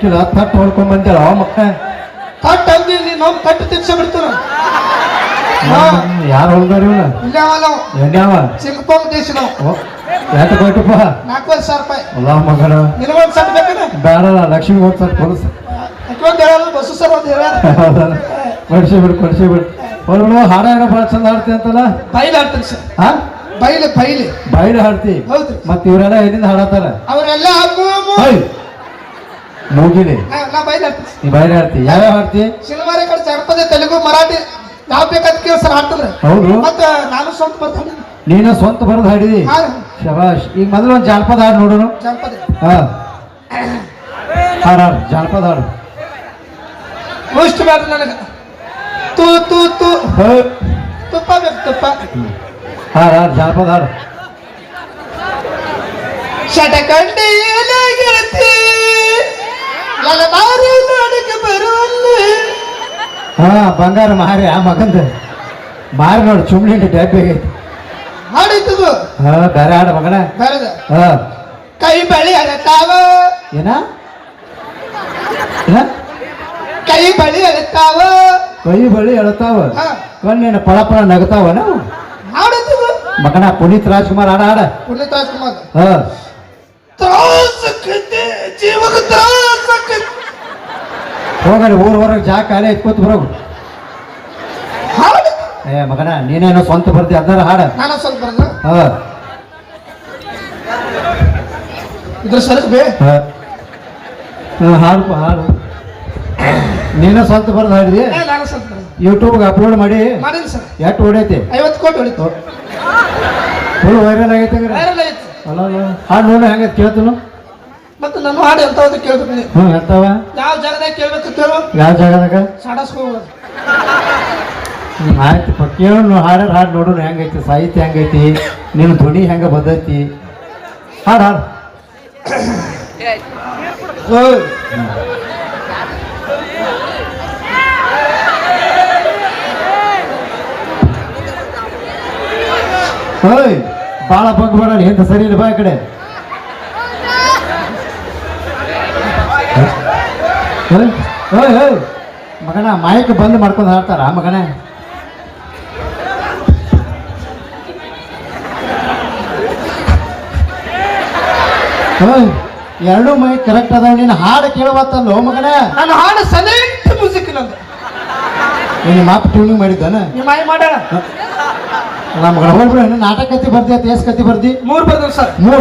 ಸಿಕ್ಕಿಲ್ಲ ತಟ್ಟು ಹೊಡ್ಕೊಂಡ್ ಬಂದ ಅವ ಮಕ್ಕ ಕಟ್ ಅಂದಿ ನೀನು ನಾವು ಕಟ್ಟು ತಿನ್ಸ ಬಿಡ್ತಾರ? ಯಾರು ಹೊಲ್ದಾರ ಇವನ ಇಲ್ಲ ನಾವು ಎನ್ಯಾವ ಸಿಂಗಪಂಗ್ ದೇಶ ನಾವು ಯಾತ ಕೊಟ್ಟಪ್ಪ ನಾಲ್ಕೂವರೆ ಸಾವಿರ ರೂಪಾಯಿ. ಅಲ್ಲ ಮಗನ. ನಿನಗೊಂದು ಸಟ್ ಬೇಕೇನ? ಬೇಡ ಲಕ್ಷ್ಮಿ ಒಂದ್ ಸ್ವಲ್ಪ ಕೊಡಿಸ್ ಅಕ್ಕೊಂದು ಹೇಳಲ್ಲ ಬಸ್ಸು ಸರ್ ಒಂದು ಹೇಳ ಕೊಡ್ಸಿ ಬಿಡು ಕೊಡ್ಸಿ ಬಿಡು. ಹೊಲ್ಬಿಡು ಹಾಡ ಏನೋ ಭಾಳ ಚಂದ ಹಾಡ್ತಿ ಅಂತಲ್ಲ? ಬೈಲ್ ಹಾಡ್ತೀನಿ ಸರ್. ಹಾ? ಬೈಲಿ ಹಾಡ್ತಿ? ಮತ್ತೆ ಮತ್ ಇವರೆಲ್ಲ ಎಲ್ಲಿಂದ ಹಾಡತ್ತಾರ? ಅವರೆಲ್ಲ ಮೂಗಿಲಿ? ನಾ ಬೈಲಿ ಆಡ್ತೀನಿ ನೀ ಬೈಡ್ ಹಾಡ್ತಿ ಯಾವ್ಯಾವ ಹಾಡ್ತಿ? ಸಿನಿಮಾ ಕಡೆ ಜನಪದ ತೆಲುಗು ಮರಾಠಿ ಯಾವ ಬೇಕಾದ ಕೇಳಿ ಸರ್ ಹಾಡ್ತಾರೆ ಹೌದು. ಮತ್ತೆ ನಾನು ಸ್ವಂತ ಬರ್ತಾನೆ ನೀನ ಸ್ವಂತ ಬರೋದು ಹಾಡಿದಿ? ಹಾ ಶಬಾಷ್. ಈಗ ಮೊದಲು ಒಂದು ಜಾನಪದ ಹಾಡು ನೋಡೋಣ. ಜನಪದ. ಹಾ. ಹಾಡು ಹಾಡು ಜಾನಪದ ಹಾಡು. ಇಷ್ಟು ಬೇಡ ನನಗೆ. ತೂ ತೂ ತೂ. ಹೇ. ತುಪ್ಪ ಬೇಕು ತುಪ್ಪ. ಹಾಡು ಹಾಡು ಜಾನಪದ ಹಾಡು. ಶಟಕಂಡಿ ಗೆಳತಿ ನೋಡಕ್ಕೆ ಬರುವಲ್ಲಿ. ಹಾ ಬಂಗಾರ ಮಾರಿ ಆ ಮಗಂದ. ಮಾರಿ ನೋಡಿ ಚುಮ್ಳಿ ಡಬ್ಬಿ ಆಗೈತಿ. ಹಾ ಬೇರೆ ಆಡ ಮಗನ. ಬರದ. ಹಾ. ಕೈ ಬಳಿ ಅರತಾವ. ಏನ? ಕೈ ಬಳಿ ಅಳತಾವ ಕೈ ಬಳಿ ಅಳತಾವ ಕಣ್ಣಿನ ಪಳ ಪಳ ನಗತಾವ ನಾವು? ಮಗನ ಪುನೀತ್ ರಾಜ್ಕುಮಾರ್ ಹಾಡ ಹಾಡ ಪುನೀತ್ ರಾಜ್ಕುಮಾರ್. ಹಾ. ತ್ರಾಸಕ್ಕೈತೆ ಹೋಗಲಿ ಊರ್ ಹೊರಗೆ ಜಾ ಖಾಲಿ ಬರೋಗು. ಹಾಡು. ಏ ಮಗನ ನೀನೇನೋ ಸ್ವಂತ ಬರ್ತಿ ಅದರ ಹಾಡ. ನಾನು ಸ್ವಲ್ಪ ಬರದ ಹಾ. ಇದ್ರ ಸರಕ್ ಬೇ. ಹಾ. ಹಾಡು ಹಾಡು. ನೀನೇ ಸ್ವಂತ ಬರ್ದು ಹಾಡಿದಿ? ಏ, ನಾನು ಸ್ವಲ್ಪ ಬರದ ಯೂಟ್ಯೂಬ್ಗೆ ಅಪ್ಲೋಡ್ ಮಾಡಿ. ಸರ್. ಎಷ್ಟು ಹೊಡೈತಿ? ಐವತ್ತು ಕೋಟಿ ಹೊಡಿತು. ಫುಲ್ ವೈರಲ್ ಆಗೈತೆ ಹಂಗಾರೆ. ವೈರಲ್ ಐತಿ ಅಲ್ಲ ಹಾಡು ನೋಡಿ ಹೆಂಗೆ ಕೇಳ್ತನು? ಮತ್ತೆ ನನ್ನ ಹಾಡು ಎಂತವ್ದು ಕೇಳ್ತೀನಿ ಹ್ಮ್ ಹ್ಞೂ ಎಂತವ? ಯಾವ ಜಾಗದಾಗ ಕೇಳ್ಬೇಕು ಕೇಳು ಯಾವ ಜಾಗದಾಗ? ಸಾಡಸ್ಕೋಬೋದು ಹ್ಮ್, ಆಯ್ತು ಕೇಳು ಹಾಡರ್ ಹಾಡು ನೋಡೋಣ ಹೆಂಗೈತಿ ಸಾಹಿತ್ಯ ಹೆಂಗೈತಿ ನಿನ್ನ ಧ್ವನಿ ಹೆಂಗ ಬದೈತಿ. ಹಾಡು ಹಾಡು. ಓಯ್ ಭಾಳ ಬಗ್ಬೇಡ ಎಂತ ಸರಿ ಇಲ್ಲ, ಬಾ ಈ ಕಡೆ. ಮಗನ ಮೈಕ್ ಬಂದ್ ಮಾಡ್ಕೊಂಡು ಹಾಡ್ತಾರ ಮಗನ. ಎರಡು ಮೈಕ್ ಕರೆಕ್ಟ್ ಅದಾವ, ನೀನು ಹಾಡು ಕೇಳುವತ್ತಲ್ಲೋ ಮಗನ. ನನ್ನ ಹಾಡು ಸೈಲೆಂಟ್ ಮ್ಯೂಸಿಕ್ ನಂದು. ನೀನು ಮಾಪ್ ಟ್ಯೂನಿಂಗ್ ಮಾಡಿದ್ದಾನ? ನಿಮ್ಮ ಮಾಯಿ ಮಾಡೋಣ ನಮ್ಮ ಹೋಗ್ಬಿಡ ನಾಟಕ ಕತ್ತಿ ಬರ್ದಿ ಅಂತ ಕತ್ತಿ ಬರ್ದಿ? ಮೂರು ಬರ್ದು ಸರ್. ಮೂರ.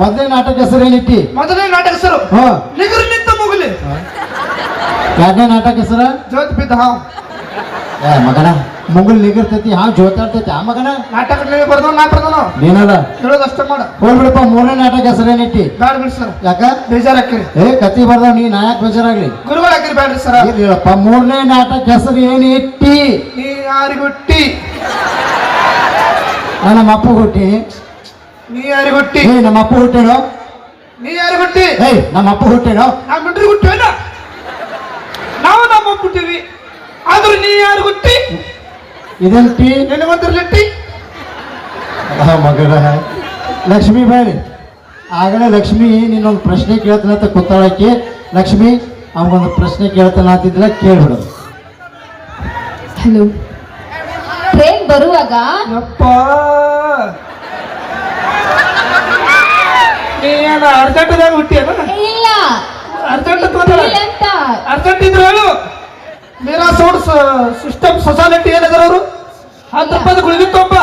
ಮೊದಲನೇ ನಾಟಕ ಹೆಸರು ಏನಿಟ್ಟಿ? ಮೊದಲನೇ ನಾಟಕ ಹೆಸರು. ನಿಗರು ನಿಂತ ಮುಗುಲಿ. ಎರಡನೇ ನಾಟಕ ಹೆಸರು? ಜ್ಯೋತಿ ಬಿದ್ದ ಹಾ ಏ ಮಗನ ಮುಗುಲ್ ನಿಗಿರ್ತೈತಿ ಹಾ ಜೋತಾಡ್ತೈತಿ ಆ ಮಗನ? ನಾಟಕ ನೀವು ಬರ್ದವ್ ನಾ ಬರ್ದವ ನೀನಲ್ಲ? ಹೇಳೋದು ಅಷ್ಟೇ ಮಾಡ. ಹೋಗ್ಬಿಡಪ್ಪ ಮೂರನೇ ನಾಟಕ ಹೆಸರೇನಿಟ್ಟಿ ಬೇಡ ಬಿಡಿ ಸರ್. ಯಾಕ? ಬೇಜಾರಾಕ್ರಿ ಏ ಕತ್ತಿ ಬರ್ದ ನೀ ನಾಯಕ್ ಬೇಜಾರಾಗ್ಲಿ. ಗುರುಗಳು ಹಾಕಿರಿ ಬ್ಯಾಡ್ರಿ ಸರ್. ಇಲ್ಲಪ್ಪ ಮೂರನೇ ನಾಟಕ ಹೆಸರು ಏನು? ಇಟ್ಟಿ ನೀ ಯಾರಿಗುಟ್ಟಿ? ನಮ್ಮ ಅಪ್ಪ ಹುಟ್ಟಿ. ನೀ ಯಾರಿಗುಟ್ಟಿ? ಏ ನಮ್ಮ ಅಪ್ಪ ಹುಟ್ಟೇನೋ? ನೀ ಯಾರಿಗುಟ್ಟಿ? ಏಯ್ ನಮ್ಮ ಅಪ್ಪ ಹುಟ್ಟೇನೋ? ನಮ್ಮ ಹುಟ್ಟೇನ ನಾವು ನಮ್ಮ ಹುಟ್ಟಿವಿ ಆದ್ರೆ ನೀ ಯಾರು ಹುಟ್ಟಿ ಇದನ್ ಟಿ? ನಿನಗೊಂದಿರ್ಲಿಟ್ಟಿ? ಆ ಮಗನ ಲಕ್ಷ್ಮೀ ಬಾಯಿ ಆಗಲೇ ಲಕ್ಷ್ಮಿ ನಿನ್ನೊಂದು ಪ್ರಶ್ನೆ ಕೇಳ್ತೀನಿ ಅಂತ ಕೂತಾಳಕ್ಕೆ. ಲಕ್ಷ್ಮಿ ಅವಗೊಂದು ಪ್ರಶ್ನೆ ಕೇಳ್ತಾನ ಅಂತಿದ್ದಿಲ್ಲ ಕೇಳ್ಬಿಡೋದು ಹಲೋ. ಟ್ರೈನ್ ಬರುವಾಗ? ಅಪ್ಪ ನೀ ಏನು ಹುಟ್ಟಿಯಲ್ಲ ಇಲ್ಲ. ಅರ್ಜೆಂಟ್ ತೊಗೊಂಡ ಇಲ್ಲ ಅಂತ. ಅರ್ಜೆಂಟ್ ಇದ್ರು ಹೇಳು. ಮೀರಾ ಸೌಂಡ್ ಸಿಸ್ಟಮ್ ಸೊಸೈಟಿ ಏನಾದರೂ ಅವರು? ಹತ್ತು ರೂಪಾಯಿ ಗುಳಿಗೆ ತೊಂಬ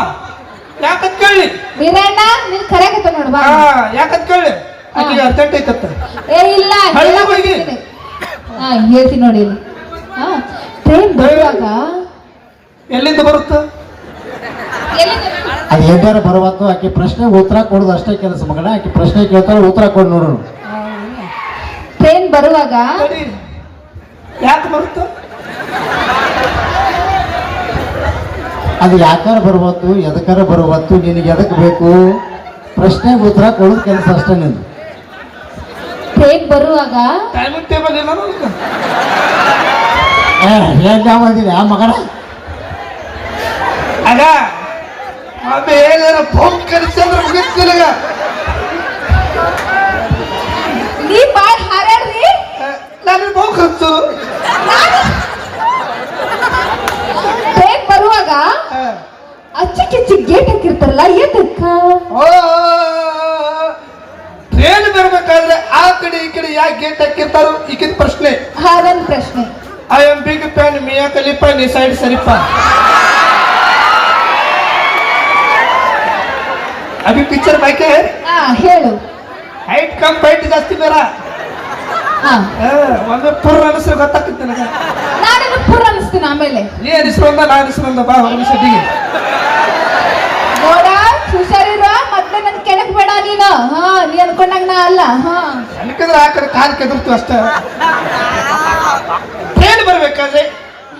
ಯಾಕಂತ ಕೇಳಿ. ವೀರಣ್ಣ ನೀನು ಕರೆಗತ್ತ ನೋಡ್ಬಾ ಹಾ ಯಾಕಂತ ಕೇಳಿ. ಆಕೆಗೆ ಅರ್ಜೆಂಟ್ ಐತತ್ತ ಏ ಇಲ್ಲ. ಹಳ್ಳಿ ಹೋಗಿ. ಹಾ ಹೇಳ್ತೀನಿ ನೋಡಿ. ಹಾ ಟ್ರೈನ್ ಬರುವಾಗ ಎಲ್ಲಿಂದ ಬರುತ್ತೆ? ಅದು ಹೆಡ್ಡಾರ ಬರಬಾರ್ದು ಆಕೆ ಪ್ರಶ್ನೆ ಉತ್ತರ ಕೊಡೋದು ಅಷ್ಟೇ ಕೆಲಸ ಮಗನ. ಆಕೆ ಪ್ರಶ್ನೆ ಕೇಳ್ತಾರೆ ಉತ್ತರ ಕೊಡು ನೋಡೋಣ ಟ್ರೈನ್ ಬರುವಾಗ ಯಾಕೆ ಬರುತ್ತ? ಅದು ಯಾಕಾರ ಬರುವತ್ತು ಎದಕ್ಕಾರ ಬರುವತ್ತು ನಿನಗೆ ಎದಕ್ಕೆ ಬೇಕು? ಪ್ರಶ್ನೆ ಉತ್ತರ ಕೊಡೋದು ಕೆಲಸ ಅಷ್ಟೇ ನಿಂದು. ಟ್ರೈನ್ ಬರುವಾಗ? ಟೈಮಿಂಗ್ ಟೇಬಲ್ ಇಲ್ಲ. ಏ ಏನ್ ಆ ಮಗನ? ಏನಾರ ಫೋನ್ ಕರೆಸಿ ಅಂದ್ರೆ ಮುಗಿಸ್ತಿಲ್ಲ ನೀ ಬಾಳ್ ಹಾರಾಡ್ರಿ ನಾನು ಫೋನ್ ಕರೆಸು. ಟ್ರೈನ್ ಬರುವಾಗ? ಅಚ್ಚಿಕಿಚ್ಚಿ ಗೇಟ್ ಹಾಕಿರ್ತಾರಲ್ಲ ಎದಕ್ಕ? ಟ್ರೈನ್ ಬರ್ಬೇಕಾದ್ರೆ ಕಡೆ ಈ ಕಡೆ ಯಾಕೆ ಗೇಟ್ ಹಾಕಿರ್ತಾರೋ ಈಗಿನ ಪ್ರಶ್ನೆ ಹಾ ನನ್ ಪ್ರಶ್ನೆ ಐ ಎಂ ಬಿಗ್ ಫ್ಯಾನ್ ಮಿಯಾ ಕಲಿಪ ನೀ ಸೈಡ್ ಸರಿಪ ಅಭಿ ಪಿಕ್ಚರ್ ಬಾಯ್ಕೆ ಹಾ ಹೇಳು ಹೈಟ್ ಕಮ್ ಫೈಟ್ ಜಾಸ್ತಿ ಬೇಡ ಹಾ ಒಮ್ಮೆ ಪುರ್ ಅನಿಸ್ರು ಗೊತ್ತಾಗ್ತದೆ ನನಗೆ ನಾನು ಪುರ್ ಅನಿಸ್ತೀನಿ ಆಮೇಲೆ ನೀ ಅನಿಸ್ರು ಅಂದ ನಾ ಅನಿಸ್ರು ಅಂದ ಬಾ ಹೊರಗೆ ಸೆಟ್ಟಿಗೆ ನೋಡ ಹುಷಾರಿರ ಮತ್ತೆ ನನ್ ಕೆಳಕ್ ಬೇಡ ನೀನು. ಹಾ ನೀ ಅನ್ಕೊಂಡಂಗ ನಾ ಅಲ್ಲ. ಹಾ. ಅನ್ಕಂದ್ರೆ ಆ ಕಡೆ ಕಾಲು ಕೆದರ್ತು ಅಷ್ಟೇ. ಟ್ರೈನ್ ಬರ್ಬೇಕಾದ್ರೆ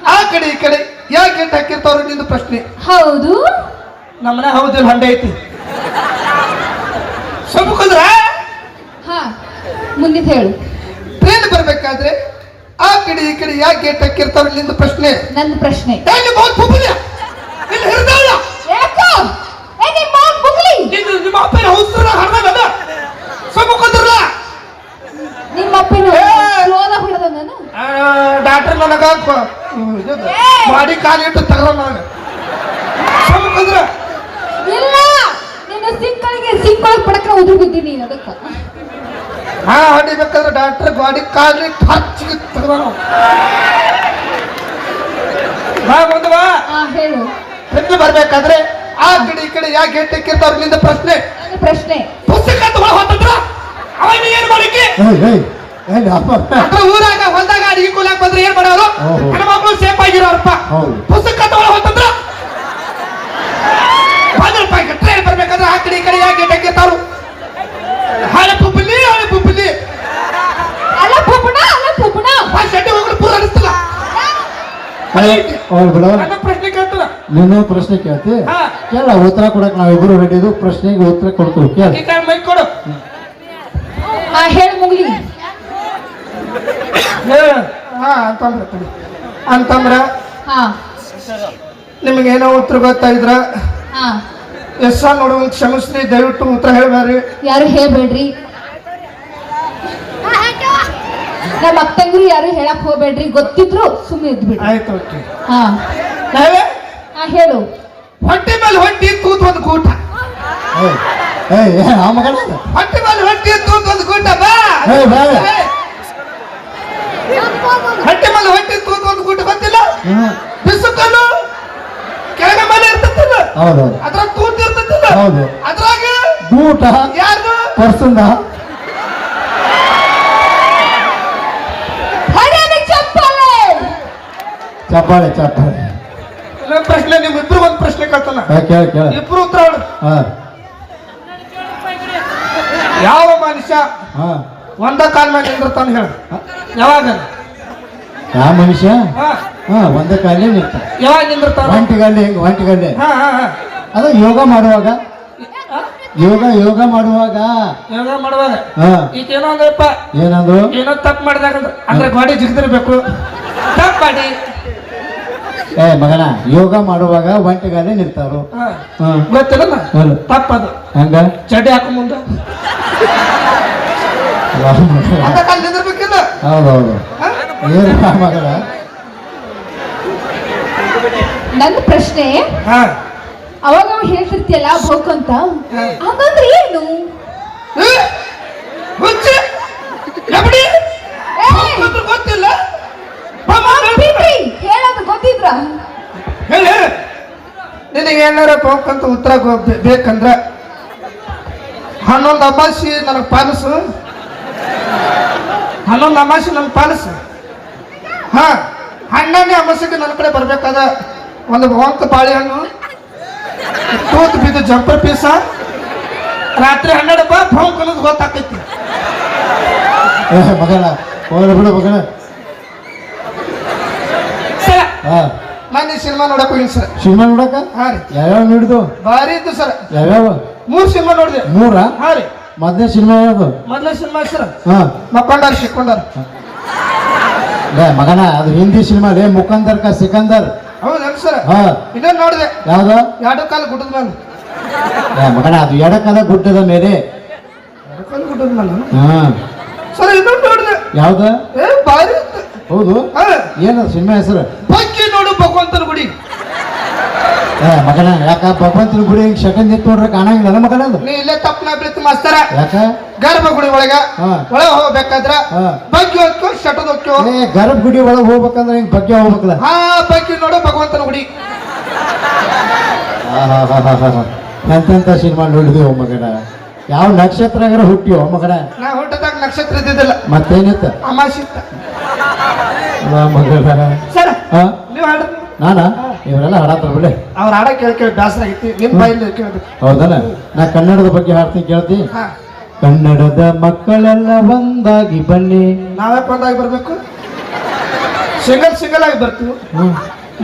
ಆ ಕಡೆ ಈ ಕಡೆ ಯಾಕೆ ಗೇಟ್ ಹಾಕಿರ್ತಾವ್ರು ನಿಂದು ಪ್ರಶ್ನೆ? ಹೌದು. ನಮ್ಮನೆ ಹೌದಿಲ್ಲ ಹಂಡೆ ಐತಿ. ಸೊಮ್ಮಕಂದ್ರ ಹಾ ಮುಂದಿನ ಹೇಳು. ಟ್ರೈನ್ ಬರ್ಬೇಕಾದ್ರೆ ಆ ಕಡೆ ಈ ಕಡೆ ಯಾಕೆ ಗೇಟ್ ಹಾಕಿರ್ತಾವ್ರು ನಿಂದು ಪ್ರಶ್ನೆ? ನನ್ನ ಪ್ರಶ್ನೆ. ಎಲ್ಲಿ? ಇಲ್ಲಿ ಹಿಡ್ದಾಳ? ಯಾಕೋ ಏ ನಿಮ್ಮ ಮಾತ್ ಮುಗ್ಲಿ ಇದು ನಿಮ್ಮ ಅಪ್ಪನ ಹೌಸ್ರ ಸ್ವಲ್ಪ ಕುಂದ್ರಲ್ಲ ನಿಮ್ಮ ಅಪ್ಪನ ನಾನು ಹೊಡೆದ ನಾನು ಡಾಕ್ಟರ್ ನನಗ ಬಾಡಿ ಕಾಲಿಟ್ಟು ತಗರ ನನಗ ಕುಂದ್ರ ಇಲ್ಲ! ನಿನ್ನ ಸಿಂಕಳಿಗೆ ಸಿಂಕಳಿಗೆ ಪಡಕ ಉದುರು ಬಿದ್ದೀನಿ ಅದಕ್ಕ. ಹಾ ಹೊಡಿಬೇಕಾದ್ರೆ ಡಾಕ್ಟರ್ ಗಾಡಿ ಕಾಲಿಟ್ಟು ಹಚ್ಚಿಗೆ ನಾವು ಬಾ ಬಂದು ಬಾ. ಹಾ ಹೇಳು. ಬರ್ಬೇಕಾದ್ರೆ ಆ ಕಡೆ ಈ ಕಡೆ ಯಾಕೆ ಗೇಟ್ ಹಾಕಿರ್ತಾವ್ರ ನಿಂದ ಪ್ರಶ್ನೆ. ನನ್ನ ಪ್ರಶ್ನೆ. ಪುಸ್ತಕ ತಗೊಳ ಹೊತ್ತಂದ್ರ ಅವನ್ನ ಏನ್ ಮಾಡಿಕೆ ಏಯ್ ಏಯ್ ಏಯ್ ಅಪ್ಪ. ಅಥವಾ ಊರಾಗ ಹೊಲ್ದಾಗ ಅಡಿಗೆ ಕೂಲಾಕ್ ಬಂದ್ರೆ ಏನ್ ಮಾಡೋರು? ಓಹೋ. ಮಕ್ಕಳು ಸೇಫ್ ಆಗಿರೋರಪ್ಪ. ಹೌದು. ಪುಸ್ತಕ ತಗೊಳ ಹೊತ್ತಂದ್ರ ಬಂದ್ರ ಟ್ರೈನ್ ಬರ್ಬೇಕಾದ್ರೆ ಆ ಕಡೆ ಈ ಕಡೆ ಯಾಕೆ ಗೇಟ್ ಹಾಕಿರ್ತಾರು ಹಳೆ ಪುಪ್ಪಲಿ ಹಳೆ ಪುಪ್ಪಲಿ ಅಲ್ಲ ಪುಪ್ಪಣ ಅಲ್ಲ ಪುಪ್ಪಣ ಆ ಶೆಟ್ಟಿ ಹೋಗ್ರು ಪೂರ ಅನಿಸ್ತಲ್ಲ ಹೋಗಿ ಬಿಡು ನನ್ನ ಪ್ರಶ್ನೆ ಕೇಳ್ತದ. ನಿನ್ನ ಪ್ರಶ್ನೆ ಕೇಳ್ತಿ. ಹಾ. ಕೇಳ ಉತ್ತರ ಕೊಡಕ್ ನಾವಿಬ್ರು ರೆಡಿ ಇದು ಪ್ರಶ್ನೆಗೆ ಉತ್ತರ ಕೊಡ್ತೀವಿ ಕೇಳ ಮೈಕ್ ಕೊಡು. ಆ ಹೇಳಿ ಮುಗ್ಲಿ. ಹೇ, ಹಾ ಅಂತಂದ್ರೆ ಅಂತಂದ್ರೆ ಹಾ. ನಿಮಗೆ ಏನೋ ಉತ್ತರ ಗೊತ್ತಾಗಿದ್ರ ಹಾ. ಎಸ್ ನೋಡುವಂತ ಕ್ಷಮಿಸ್ರಿ ದಯವಿಟ್ಟು ಉತ್ತರ ಹೇಳ್ಬೇಡ್ರಿ. ಯಾರು ಹೇಳ್ಬೇಡ್ರಿ? ನಮ್ಮ ಅಕ್ಕಂಗ್ರು ಯಾರು ಹೇಳಕ್ ಹೋಗ್ಬೇಡ್ರಿ ಗೊತ್ತಿದ್ರು ಸುಮ್ಮನೆ ಇದ್ಬಿಡ್ರಿ ಆಯ್ತು ಓಕೆ ಹಾ. ನಾವೇ? ಹಾ ಹೇಳು. ಹೊಟ್ಟೆ ಮೇಲೆ ಹೊಟ್ಟಿ ತೂತ್ ಒಂದು ಕೂಟ. ಏಯ್ ಏಯ್ ಏ, ಆ ಮಗನ ಹೊಟ್ಟೆ ಮೇಲೆ ಹೊಟ್ಟಿ ತೂತ್ ಒಂದು ಕೂಟ ಬಾ. ಹೇ, ಬಾ. ಹೇ. ಹೊಟ್ಟೆ ಮೇಲೆ ಹೊಟ್ಟಿ ತೂತ್ ಒಂದು ಕೂಟ ಗೊತ್ತಿಲ್ಲ ಹ್ಮ್. ಬಿಸುಕಲ್ಲು ಕೆಳಗೆ ಮೇಲೆ ಇರ್ತತಿಲ್ಲ ಹೌದೌದು ಅದ್ರಾಗ ತೂತ್ ಇರ್ತತಿಲ್ಲ ಹೌದು. ಅದ್ರಾಗ ಊಟ ಯಾರು ಪರ್ಸಂದ. ಹರಿಯಾಣ ಚಪ್ಪಾಳೆ. ಚಪ್ಪಾಳೆ ಚಪ್ಪಾಳೆ. ನನ್ನ ಪ್ರಶ್ನೆ ನಿಮ್ ಇಬ್ರು ಒಂದ್ ಪ್ರಶ್ನೆ ಕೇಳ್ತಾನ. ಕೇಳ ಕೇಳ. ಇಬ್ರು ಉತ್ತರ ಹೇಳು. ಹಾ. ಯಾವ ಮನುಷ್ಯ ಹಾ. ಒಂದ ಕಾಲ ಮೇಲೆ ನಿಂದಿರ್ತಾನ ಹೇಳ. ಯಾವಾಗ? ಯಾವ ಮನುಷ್ಯ? ಹಾ. ಹಾ ಒಂದೇ ಕಾಲೇ ನಿಂತ. ಯಾವಾಗ ನಿಂದಿರ್ತಾನ? ಒಂಟಿಗಲ್ಲೆ ಹಿಂಗ್ ಒಂಟಿಗಲ್ಲೆ ಹಾ ಹಾ ಹಾ. ಅದು ಯೋಗ ಮಾಡುವಾಗ? ಯೋಗ ಯೋಗ ಮಾಡುವಾಗ? ಯೋಗ ಮಾಡುವಾಗ? ಹಾ. ಈಗ ಏನೋ ಅಂದ್ರಪ್ಪ. ಏನಂದ್ರು? ಏನೋ ತಪ್ಪು ಮಾಡಿದಾಗ ಅಂದ್ರೆ ಗೋಡೆ ಗಾಡಿ ಜಿಗ್ದಿರ್ಬೇಕು. ತಪ್ಪು ಮಾಡಿ. ಏ ಮಗನ ಯೋಗ ಮಾಡುವಾಗ ಒಂಟಿಗಾಲೇ ನಿಲ್ತಾರು. ಗೊತ್ತಿಲ್ಲ. ತಪ್ಪದು. ಹಂಗ? ಚಡ್ಡಿ ಹಾಕೋ ಮುಂದೆ. ಹೌದೌದು ಏನು ಮಗಳ ನನ್ನ ಪ್ರಶ್ನೆ ಹಾ. ಅವಾಗ ಅವ್ ಹೇಳ್ತಿರ್ತಿಯಲ್ಲ ಅಂತ? ಹಾ. ಹಂಗಂದ್ರೆ ಏನು ಏ, ಹುಚ್ಚಿ ಎಬ್ಡಿ ಏ, ಗೊತ್ತು ಗೊತ್ತಿಲ್ಲ ಬಿಡ್ರಿ, ಹೇಳಿ. ನಿನಗೆ ಏನಾರ ಅಂತ ಉತ್ತರ ಬೇಕಂದ್ರ ಹನ್ನೊಂದು ಅಮಾಸಿ ನನಗೆ ಪಾಲಿಸು. ಹನ್ನೊಂದು ಅಮಾಸಿ ನನಗೆ ಪಾಲಿಸು. ಹಾ ಹಣ್ಣನ್ನೇ ಅಮಾಸಿಗೆ ನನ್ನ ಕಡೆ ಬರ್ಬೇಕಾದ ಒಂದು ಒಂಕ ಬಾಳೆಹಣ್ಣು ತೂತ್ ಬಿದ್ದು ಜಂಪರ್ ಪೀಸ ರಾತ್ರಿ ಹನ್ನೆರಡು ಬಾ ಭೌಂಕ್ ಅನ್ನೋದು ಗೊತ್ತಾಕೈತಿ ಏ ಮಗನ ಹೋಗ್ಲಿ ಬಿಡು ಮಗನ. ಸರ ಹಾ. ನಾನು ಈ ಸಿನಿಮಾ ನೋಡಕ್ ಹೋಗಿನಿ ಸರ್. ಸಿನಿಮಾ ನೋಡಕ? ಹಾ ರೀ. ಯಾವ್ಯಾವ ನೋಡಿದು ಭಾರಿ ಇತ್ತು ಸರ್. ಯಾವ್ಯಾವ? ಮೂರು ಸಿನಿಮಾ ನೋಡಿದೆ. ಮೂರ? ಹಾ ರೀ. ಮೊದಲನೇ ಸಿನಿಮಾ ಯಾವ್ದು? ಮೊದಲ ಸಿನಿಮಾ ಸರ್. ಹಾ. ಮಕ್ಕೊಂಡಾರ ಸಿಕ್ಕೊಂಡಾರ ಲೇ ಮಗನ ಅದು ಹಿಂದಿ ಸಿನಿಮಾ ಲೇ ಮುಖಂದರ್ ಕಾ ಸಿಕಂದರ್. ಹೌದಲ್ಲ ಸರ್? ಹಾ. ಇನ್ನೊಂದು ನೋಡಿದೆ. ಯಾವ್ದು? ಎರಡು ಕಾಲ ಗುಡ್ಡದ ಮೇಲೆ. ಏ ಮಗನ ಅದು ಎಡಕದ ಗುಡ್ಡದ ಮೇಲೆ. ಕಾಲ ಗುಡ್ಡದ ಮೇಲೆ ಹಾ. ಸರ್ ಇನ್ನೊಂದು ನೋಡಿದೆ. ಯಾವ್ದು? ಏ ಭಾರಿ ಇತ್ತು. ಹೌದು. ಹಾ. ಏನದು ಸಿನಿಮಾ ಹೆಸರು? ಭಗವಂತನ ಗುಡಿ. ಏ ಮಗನ ಯಾಕ? ಭಗವಂತನ ಗುಡಿ ಹಿಂಗ್ ಶಟನ್ ನೋಡ್ರಿ ನೋಡ್ರೆ ಕಾಣಂಗಿಲ್ಲ ಮಗನ ನೀ ಇಲ್ಲೇ ತಪ್ಪನ ಬೀಳ್ತಿ ಮಾಸ್ತರ. ಯಾಕ? ಗರ್ಭ ಗುಡಿ ಒಳಗ. ಹಾ. ಒಳಗೆ ಹೋಗ್ಬೇಕಾದ್ರ ಹಾ. ಬಗ್ಗೆ ಹೋಗ್ಕೋ ಶಟದ ಹೋಗ್ಕೋ ಏ ಗರ್ಭ ಗುಡಿ ಒಳಗೆ ಹೋಗ್ಬೇಕಂದ್ರೆ ಹಿಂಗ್ ಬಗ್ಗೆ ಹೋಗ್ಬೇಕಲ್ಲ? ಹಾ ಬಗ್ಗೆ ನೋಡು ಭಗವಂತನ ಗುಡಿ. ಎಂತೆಂತ ಸಿನಿಮಾ ನೋಡಿದೀವಿ ಮಗನ? ಯಾವ ನಕ್ಷತ್ರಗಾರ ಹುಟ್ಟಿಯೋ ಮಗನ? ನಾ ಹುಟ್ಟದಾಗ ನಕ್ಷತ್ರ ಇದ್ದಿದ್ದಿಲ್ಲ. ಮತ್ತೇನಿತ್ತ? ಅಮಾಶಿತ್ತ ಮಗನ. ಸರ್. ಹಾ? ನೀವು ಹಾಡು. ನಾನ? ಇವರೆಲ್ಲ ಹಾಡತ್ತಾರ ಬಿಡಿ ಅವ್ರ ಹಾಡ ಕೇಳಿ ಕೇಳಿ ಬೇಸರ ಆಗೈತಿ ನಿಮ್ ಬಾಯಲ್ಲಿ ಹೌದಲ್ಲ? ನಾ ಕನ್ನಡದ ಬಗ್ಗೆ ಹಾಡ್ತೀನಿ ಕೇಳ್ತಿ? ಕನ್ನಡದ ಮಕ್ಕಳೆಲ್ಲ ಒಂದಾಗಿ ಬನ್ನಿ. ನಾವೇ ಒಂದಾಗಿ ಬರ್ಬೇಕು? ಸಿಂಗಲ್ ಸಿಂಗಲ್ ಆಗಿ ಬರ್ತೀವಿ.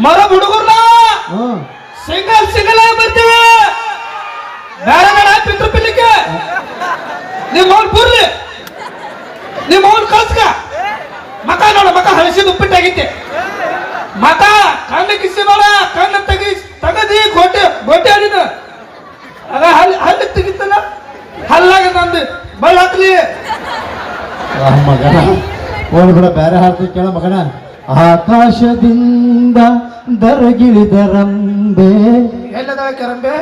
ಮರ ಹುಡುಗರ್ನ ಸಿಂಗಲ್ ಸಿಂಗಲ್ ಆಗಿ ಬರ್ತೀವಿ. ಬೇರೆ ಬೇಡ ಪಿತೃ ಪಿಲ್ಲಿಕ್ಕೆ ನಿಮ್ಮ ಅವ್ನು ಬರ್ಲಿ. ನಿಮ್ಮ ಅವ್ನು ಕಳ್ಸ್ಕ. ಮಕ ನೋಡ ಮಕ ಹಳಸಿದ ಉಪ್ಪಿಟ್ಟಾಗಿತ್ತೆ ಮಕ ಕಣ್ಣು ಕಿಸಿ ಬೇಡ ಕಣ್ಣು ತೆಗಿ ತಗದಿ ಗೋಟೆ ಗೋಟೆ ಆಡಿದ ಅದ ಹಲ್ ಹಲ್ಲು ತೆಗಿತಲ್ಲ? ಹಲ್ಲಾಗ ನಂದು. ಬಳ್ಳ ಹಾಕ್ಲಿ ಮಗನ ಹೋಗ್ಬಿಡ ಬೇರೆ ಹಾಡ್ತೀನಿ ಕೇಳ ಮಗನ. ಆಕಾಶದಿಂದ ದರಗಿಳಿದರಂಬೆ ಎಲ್ಲದ ಕೆರಂಬೆ?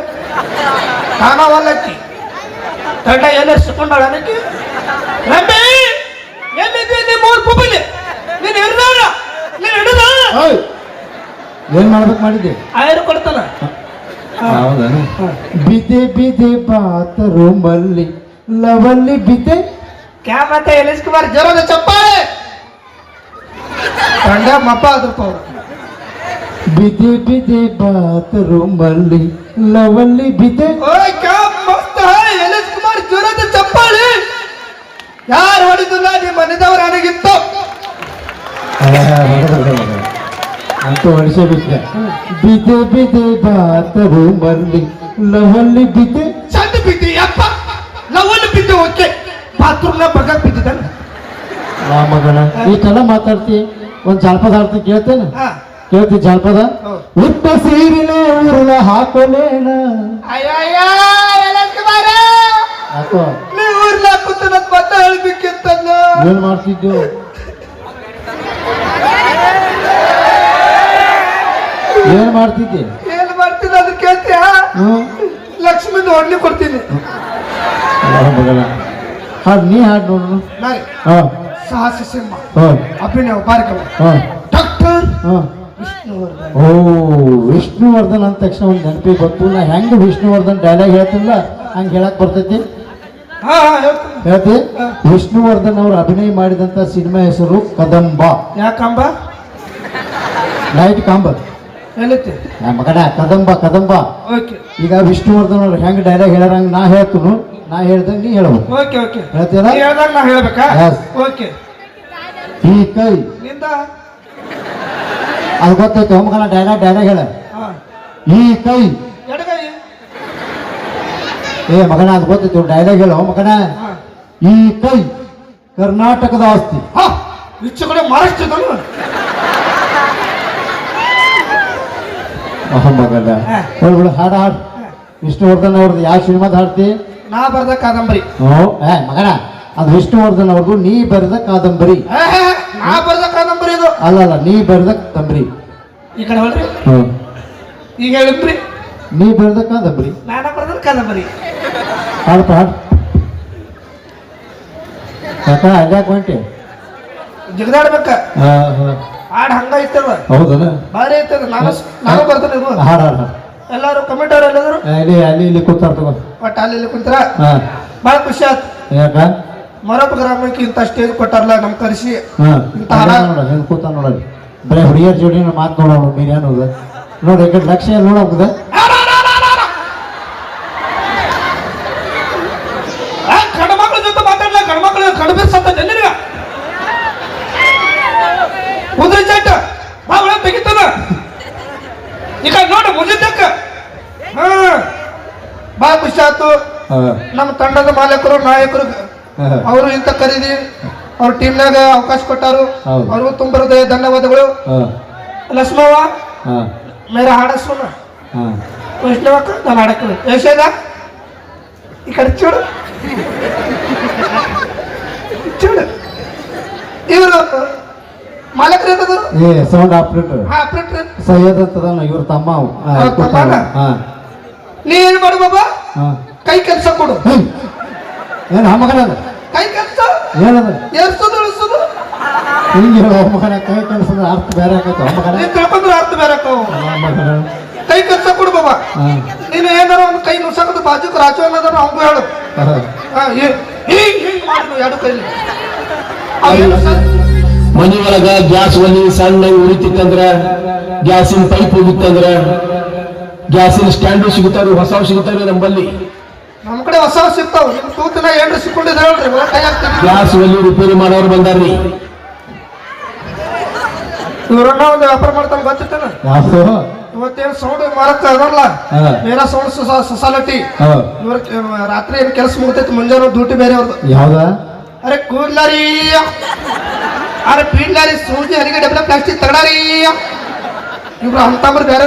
ಕಾಣವಲ್ಲಕ್ಕಿ ತಂಡ ಎಲ್ಲ ಸಿಕ್ಕೊಂಡಾಳ ಅನ್ನಕ್ಕೆ ರಂಬೆ ಎಲ್ಲಿದೆ ನಿಮ್ಮ ಮೂರು ಪುಬ್ಬಲಿ ನೀನು ಓಯ್ ಏನ್ ಮಾಡ್ಬೇಕು ಮಾಡಿದ್ದೆ? ಆಯರು ಕೊಡ್ತಾನ? ಬಿದೆ ಬಿದೆ ಪಾತರು ಮಲ್ಲಿ ಲವಲ್ಲಿ ಬಿದೆ. ಕ್ಯಾ ಮತ್ತೆ ಎಲಿಸ್ ಕುಮಾರ್ ಜರದ ಚಪ್ಪಾಳೆ. ತಂಡ ಮಪ್ಪ ಅವ್ರು. ಬಿದೆ ಬಿದೆ ಪಾತರು ಮಲ್ಲಿ ಲವಲ್ಲಿ ಬಿದೆ. ಓಯ್ ಕ್ಯಾ ಮಸ್ತ್ ಹೈ ಎಲಿಸ್ ಕುಮಾರ್ ಜರದ ಚಪ್ಪಾಳೆ. ಯಾರು ಹೊಡೆದಿಲ್ಲ ನಿಮ್ಮ ಮನೆದವ್ರು ನನಗಿತ್ತು ಅಂತೂ ಬಿದ್ದೆ ಬಿದೆ ಬಿದೆ ಬಾತರು ಮಲ್ಲಿ ಲವಲ್ಲಿ ಬಿದ್ದೆ ಚಂದ ಬಿದ್ದೆ ಅಪ್ಪ ಲವಲ್ಲಿ ಬಿದ್ದು ಓಕೆ ಬಾತ್ರೂಮ್ನ ಬಗ ಬಿದ್ದಿದ್ದಾನೆ ಆ ಮಗನ ಥರ ಮಾತಾಡ್ತಿ ಒಂದು ಜಾನಪದ ಹಾಡ್ತಿ ಕೇಳ್ತೇನೆ ಕೇಳ್ತಿ ಜಾನಪದ. ಉತ್ತ ಸೀರಿನ ಊರ್ಲ ಹಾಕೋಲೇನ ಏನ್ ಎಲಿಸ್ ಕುಮಾರ ಹಾಕೋ ನೀ ಊರ್ಲ ಕೂತ ನನ್ ಮತ್ತೆ ಹೇಳ್ಬೇಕಿತ್ತಲ್ಲ ಏನ್ ಮಾಡ್ತಿದ್ದು? ಏನ್ ಮಾಡ್ತಿದ್ದೆ ಏನ್ ಮಾಡ್ತೀನಿ ಅದು ಕೇಳ್ತೀಯ? ಲಕ್ಷ್ಮಿ ನೋಡ್ಲಿ ಕೊಡ್ತೀನಿ. ಹಾಡು ನೀ ಹಾಡ್ ನೋಡು. ಸಾಹಸ ಸಿಂಹ ಭಾರ್ಗವ ಹಾ. ಡಾಕ್ಟರ್ ಹಾ. ವಿಷ್ಣುವರ್ಧನ್. ಓ ವಿಷ್ಣುವರ್ಧನ್ ಅಂದ ತಕ್ಷಣ ಒಂದು ನೆನಪಿಗೆ ಬಂತು. ನಾ ಹೆಂಗ್ ವಿಷ್ಣುವರ್ಧನ್ ಡೈಲಾಗ್ ಹೇಳ್ತಿಲ್ಲ? ಹಂಗೆ ಹೇಳಕ್ ಬರ್ತೈತಿ? ಹೇಳ್ತಿ? ವಿಷ್ಣುವರ್ಧನ್ ಅವರು ಅಭಿನಯ ಮಾಡಿದಂತ ಸಿನಿಮಾ ಹೆಸರು ಕದಂಬ. ಯಾಕಂಬ? ನೈಟ್ ಕಾಂಬ. ಹೇಳಿತಿ ನಾ ಮಗನ ಕದಂಬ ಕದಂಬ. ಓಕೆ. ಈಗ ವಿಷ್ಣುವರ್ಧನ್ ಅವ್ರು ಹೆಂಗ್ ಡೈಲಾಗ್ ಹೇಳಾರಂಗ ನಾ ಹೇಳ್ತೀನಿ. ನಾ ಹೇಳ್ದಂಗ ನೀ ಹೇಳ್ಬೇಕು ಓಕೆ ಓಕೆ. ಹೇಳ್ತೀರಾ? ನೀ ಹೇಳ್ದಾಗ ನಾ ಹೇಳ್ಬೇಕಾ? Yes. ಓಕೆ. ಈ ಕೈ. ನಿಂದ? ಅದು ಗೊತ್ತೈತೆ ಮಗನ ಡೈಲಾಗ್ ಡೈಲಾಗ್ ಹೇಳ. ಹಾ. ಈ ಕೈ. ಎಡಗೈ ಏ ಮಗನ ಅದು ಗೊತ್ತೈತೆ ಡೈಲಾಗ್ ಹೇಳ ಮಗನ. ಹಾ. ಈ ಕೈ ಕರ್ನಾಟಕದ ಆಸ್ತಿ. ಹಾ. ಈಚೆ ಕಡೆ ಮಹಾರಾಷ್ಟ್ರದನು ಮಗಲ್ಲ ಹೋಗಿ ಬಿಡು ಹಾಡು ಹಾಡು. ವಿಷ್ಣುವರ್ಧನ್ ಅವ್ರದ್ದು ಯಾವ ಸಿನಿಮಾದ ಹಾಡ್ತಿ? ನಾ ಬರ್ದ ಕಾದಂಬರಿ. ಓ ಏ ಮಗನ ಅದು ವಿಷ್ಣುವರ್ಧನ್ ಅವ್ರದ್ದು ನೀ ಬರೆದ ಕಾದಂಬರಿ. ನಾ ಬರ್ದ ಕಾದಂಬರಿ ಇದು. ಅಲ್ಲ ಅಲ್ಲ ನೀ ಬರೆದ ಕಾದಂಬರಿ. ಈ ಕಡೆ ಹೊಳ್ರಿ ಹ್ಞೂ ಈಗ ಹೇಳಿದ್ರಿ. ನೀ ಬರೆದ ಕಾದಂಬರಿ. ನಾನ ಬರ್ದ ಕಾದಂಬರಿ. ಹಾಡಪ್ಪ ಹಾಡು. ಯಾಕ ಅಲ್ಯಾಕ ಹೊಂಟಿ ಜಗದಾಡ್ಬೇಕ. ಹಾ ಹಾ. ಹಾಡ್ ಹಂಗ ಇತ್ತದ ಹೌದನ ಭಾರಿ ಐತದ. ನಾನು ನಾನು ಬರ್ತೇನೆ ಇದು ಹಾಡು ಎಲ್ಲಾರು ಕಮೆಂಟ್ ಅವ್ರು ಎಲ್ಲಾದ್ರು ಅಲ್ಲಿ ಅಲ್ಲಿ ಇಲ್ಲಿ ಕೂತಾರ ತಗೋ. ಬಟ್ ಅಲ್ಲಿ ಇಲ್ಲಿ ಕುಂತ್ರ? ಭಾಳ ಖುಷಿ ಆತ್. ಯಾಕ? ಮರಪ್ಪ ಗ್ರಾಮಕ್ಕೆ ಇಂಥ ಸ್ಟೇಜ್ ಕೊಟ್ಟಾರಲ್ಲ ನಮ್ ಕರೆಸಿ ಇಂಥ ಹಾಡ. ನೋಡ ಹೆಂಗ್ ಕೂತ ನೋಡಲ್ಲಿ ಬರೀ ಹುಡುಗಿಯರ್ ಜೋಡಿ ಮಾತು ನೋಡೋಣ ಮೀರ್ ಹೋದ ನೋಡಿ ಈ ಲಕ್ಷ ನೋಡೋದ ಗಂಡ್ಮಕ್ಳ ಜೊತೆ ಮಾತಾಡ್ಲ? ಗಂಡ್ಮಕ್ಳು ಕಡಿಮೆ ಸತ್ತ ಕುದುರೆ ಚಟ್ಟ. ಬಾ ಒಳ ತೆಗಿತಾನ ಈಗ ನೋಡು ಮುಗಿದಕ್ಕ ಹಾ. ಬಾ ಖುಷಿ ಆತು ನಮ್ಮ ತಂಡದ ಮಾಲೀಕರು ನಾಯಕರು ಅವರು ಇಂತ ಖರೀದಿ ಅವ್ರ ಟೀಮ್ನಾಗ ಅವಕಾಶ ಕೊಟ್ಟಾರು. ಅವ್ರಿಗೂ ತುಂಬ ಹೃದಯ ಧನ್ಯವಾದಗಳು. ಲಕ್ಷ್ಮವ ಮೇರ ಹಾಡ ಸುನ ವೈಷ್ಣವಕ್ಕ ನಾನು ಹಾಡಕ್ಕೆ ಯಶದ ಈ ಕಡೆ ಚೂಡು. ಚೂಡು. ಇವರು ಮಾಲಕರು ಏ ಸೌಂಡ್ ಆಪರೇಟರ್ ಹಾ ಆಪರೇಟರ್ ಸೈಯದ್ ಅಂತದಾನ ಇವ್ರ ತಮ್ಮ. ಹಾ? ನೀ ಏನು ಮಾಡು ಬಾಬಾ? ಕೈ ಕೆಲಸ ಕೊಡು. ಏನ್ ಆ ಮಗನ ಕೈ ಕೆಲಸ? ಏನದ? ಏರ್ಸೋದು ಇಳಿಸೋದು? ಹಿಂಗೆ ಮಗನ ಕೈ ಕೆಲಸದ ಅರ್ಥ ಬೇರೆ ಆಕೈತೆ ಆ ಮಗನ. ನೀನ್ ತಿಳ್ಕೊಂಡ್ರೆ ಅರ್ಥ ಬೇರೆ ಮಗನ. ಕೈ ಕೆಲಸ ಕೊಡು ಬಾಬಾ. ನೀನು ಏನಾರ ಒಂದು ಕೈ ನುಸಕದ ಬಾಜುಕ್ ರಾಜು ಅನ್ನೋದನ್ನ ಅವ್ನು ಹೇಳು. ಹಾ. ಹಿಂಗೆ ಹೀಗ್ ಮಾಡು ಎರಡು ಕೈಲಿ. ಅವ್ನು ಮನಿ ಒಳಗ ಗ್ಯಾಸ್ ಒಲಿ ಸಣ್ಣ ಉರಿತಿತ್ತಂದ್ರ ಗ್ಯಾಸಿನ ಪೈಪ್ ಹೋಗಿತ್ತಂದ್ರ ಗ್ಯಾಸಿನ ಸ್ಟ್ಯಾಂಡು ಸಿಗುತ್ತಾರ ಹೊಸ ಸಿಗುತ್ತಾರ ನಮ್ಮಲ್ಲಿ ನಮ್ಮ ಕಡೆ ಹೊಸ ಸಿಗ್ತಾವ ಸೂತನ ಏನ್ರಿ ಸಿಕ್ಕೊಂಡಿದ್ರೆ ಗ್ಯಾಸ್ ಒಲಿ ರಿಪೇರಿ ಮಾಡೋರು ಬಂದಾರ್ರಿ. ಇವ್ರನ್ನ ಒಂದು ವ್ಯಾಪಾರ ಮಾಡ್ತಾನೆ ಗೊತ್ತಿತ್ತೇನ? ಇವತ್ತೇನು ಸೌಂಡ್ ಮಾರಕ್ ಅದಲ್ಲ ಹಾ. ಸೌಂಡ್ ಸೊಸಾಲಿಟಿ ಇವ್ರ ರಾತ್ರಿ ಏನ್ ಕೆಲಸ ಮುಗ್ತೈತಿ ಮುಂಜಾನೆ ಡ್ಯೂಟಿ ಬೇರೆ ಅವ್ರದ್ದು ಯಾವ್ದ? ಅರೆ ಕೂದ್ಲಾರಿ. ಅರೆ ಪೀಡ್ಲಾರಿ ಸೂಜಿ ಹರಿಗೆ ಡಬ್ಲ ಪ್ಲಾಸ್ಟಿಕ್ ತಗಡಾರಿ. ಇವ್ರು ಅಂತಂಬ್ರು ಬೇರೆ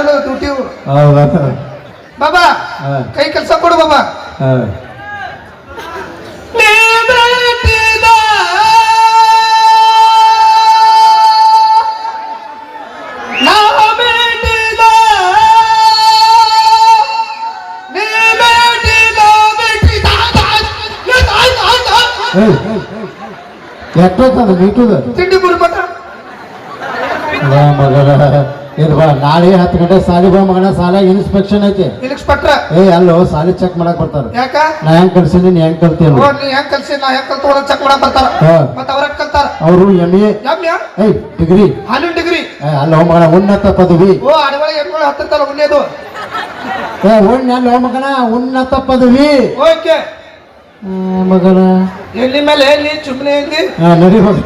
ಇವ್ರು. ಹೌದಾ? ಬಾಬಾ. ಕೈ ಕೆಲಸ ಕೊಡು ಬಾಬಾ. ಎಷ್ಟೊತ್ತದ ಮೀಟುದ ತಿಂಡಿ ಬಿಡ್ಬೇಕ ಮಗನ ಇದು ಬಾ ನಾಳೆ ಹತ್ತು ಗಂಟೆ ಸಾಲಿ ಬಾ ಮಗನ ಸಾಲ ಇನ್ಸ್ಪೆಕ್ಷನ್ ಐತಿ. ಇನ್ಸ್ಪೆಕ್ಟ್ರ ಏ ಅಲ್ಲೋ ಸಾಲಿ ಚೆಕ್ ಮಾಡಕ್ ಬರ್ತಾರ. ಯಾಕ? ನಾ ಹೆಂಗ್ ಕಳ್ಸೀನಿ ನೀ ಹೆಂಗ್ ಕಲ್ತೀನಿ ನೀ ಹೆಂಗ್ ಕಲ್ಸಿ ನಾ ಹೆಂಗ್ ಕಲ್ತು ಚೆಕ್ ಮಾಡಕ್ ಬರ್ತಾರ. ಮತ್ತ ಅವ್ರ ಕಲ್ತಾರ? ಅವರು ಎಂ ಎ ಏ ಡಿಗ್ರಿ ಹಾಲಿನ ಡಿಗ್ರಿ ಅಲ್ಲೋ ಮಗನ ಉನ್ನತ ಪದವಿ. ಓ ಅಡವಳಿ ಎಮ್ಗಳು ಹತ್ತಿರ್ತಾರ ಉನ್ನೇದು ಏ ಉಣ್ಣ ಅಲ್ಲೋ ಮಗನ ಉನ್ನತ ಪದವಿ. ಓಕೆ. ಮಗನ ಎಲ್ಲಿ ಮೇಲೆ ಎಲ್ಲಿ? ಚುಮ್ನೆ ಎಲ್ಲಿ? ಹಾ ನಡಿ ಮಗ.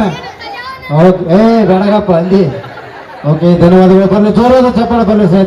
ಓಕೆ. ಏ ಬೇಡಗಪ್ಪ ಅಲ್ಲಿ ಓಕೆ ಧನ್ಯವಾದಗಳು. ಬರಲಿ ಜೋರಾದ ಚಪ್ಪಾಳೆ ಬರಲಿ ಸರ್.